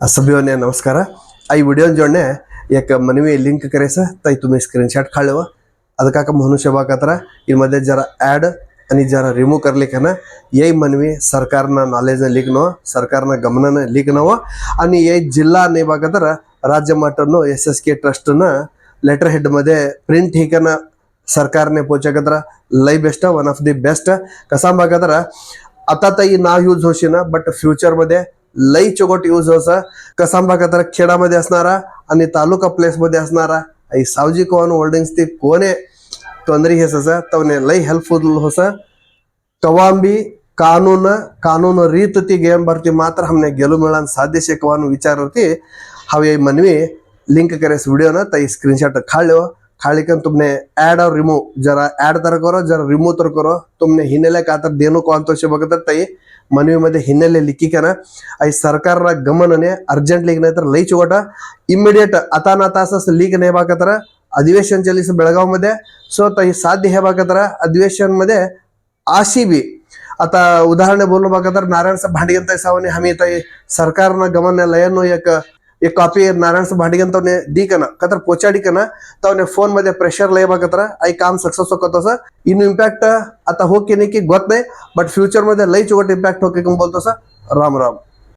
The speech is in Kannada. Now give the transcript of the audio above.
ಅಸಭ್ಯವನ್ನೇ ನಮಸ್ಕಾರ. ಐ ವಿಡಿಯೋ ಜೋಡಣೆ ಯಾಕೆ ಮನವಿ ಲಿಂಕ್ ಕರೆಸ ತೈ ತುಂಬ ಸ್ಕ್ರೀನ್ಶಾಟ್ ಕಳೆವ ಅದಕ್ಕಾಕ ಮನುಷ್ಯ ಬಾಕತ್ರ ಈ ಮಧ್ಯೆ ಜರ ಆ್ಯಡ್ ಅನಿ ಜರ ರಿಮೂವ್ ಕರ್ಲಿಕ್ಕನ. ಏ ಮನವಿ ಸರ್ಕಾರನ ನಾಲೆಜ್ನ ಲೀಕ್ನೋ ಸರ್ಕಾರನ ಗಮನನ ಲೀಕ್ನವ ಅನಿ ಏ ಜಿಲ್ಲಾ ಅನ್ನ ರಾಜ್ಯ ಮಟ್ಟನು ಎಸ್ ಎಸ್ ಕೆ ಟ್ರಸ್ಟನ್ನ ಲೆಟರ್ ಹೆಡ್ ಮಧ್ಯೆ ಪ್ರಿಂಟ್ ಹೀಕನ ಸರ್ಕಾರನೇ ಪೋಚಾಕತ್ರ ಲೈ best one of the best ಕಸಾಂಬಾಕತ್ರ ಅತ್ತ ಈ ನಾ ಯೂಸ್ ಹೋಸಿನ ಬಟ್ ಫ್ಯೂಚರ್ ಮಧ್ಯೆ लई चोगट यूज व्हायचा कसांबा कतार खेडामध्ये असणारा आणि तालुका प्लेसमध्ये असणारा आई सावजी कोण होल्डिंग्स ते कोण आहे? तोंदरी हेस असा तवने लई हेल्पफुल होसा कवांबी कानून कानून रीत ती गेम भरती मात्र हमने गेलो मिळान साधेशे कवान विचार होती. हवे मनवी लिंक करेस व्हिडिओ ना ताई स्क्रीनशॉट खाळलो ಹಾಳಿಕನ್ ತುಮ್ನೆ ಆ್ಯಡ್ ಆರ್ ರಿಮೂವ್ ಜರಾ ಆ್ಯಡ್ ತರಕೋರೋ, ಜರ ರಿಮೂ ತರಕೋ ತುಮ್ನ ಹಿನ್ನೆಲೆಕಾತದ್ ಏನಕ್ಕೂ ಆಂತೋಷ ಇವಾಗತ್ತೆ ತೈ ಮನವಿ ಮದಿ ಹಿನ್ನೆಲೆ ಲಿಕನ ಐ ಸರ್ಕಾರರ ಗಮನನೆ ಅರ್ಜೆಂಟ್ ಲೀಕ್ ನಾಯ್ತು ಲೈ ಚೋಟ ಇಮ್ಮಿಡಿಯೇಟ್ ಅತಾನ ತಾಸಸ್ ಲೀಗ್ನ ಹೇಬಾಕತ್ತಾರ. ಅಧಿವೇಶನ ಚಲಿಸ ಬೆಳಗಾವ್ ಮದ್ಯ ಸೊ ತಾಯಿ, ಸಾಧ್ಯ ಹೇಳಾಕತ್ತಾರ ಅಧಿವೇಶನ ಮದ್ಯ ಆ ಸಿ ಉದಾಹರಣೆ ಅಥವಾ ಉದಾಹರ್ಣೆ ಬೋನು ಬಾಕತರ ನಾರಾಯಣ ಭಾಂಡೆ ತಾಯಿ ಸಾವನಿ ಹಮಿ ತಾಯಿ. ಸರ್ಕಾರನ ಗಮನ ಲಯನು ಯಾಕ एक कॉपी नारायणचं भांडगेंत दी कन का तर पोचाडी कन तवने फोन मध्ये प्रेशर लय बघा तर आई काम सक्सेस होत असं ಇನ್ನು ಇಂಪ್ಯಾಕ್ಟ್ आता हो की नाही की ಗೊತ್ತ नाही बट फ्युचर मध्ये लई चोगट इंपॅक्ट होके बोलतो सा राम राम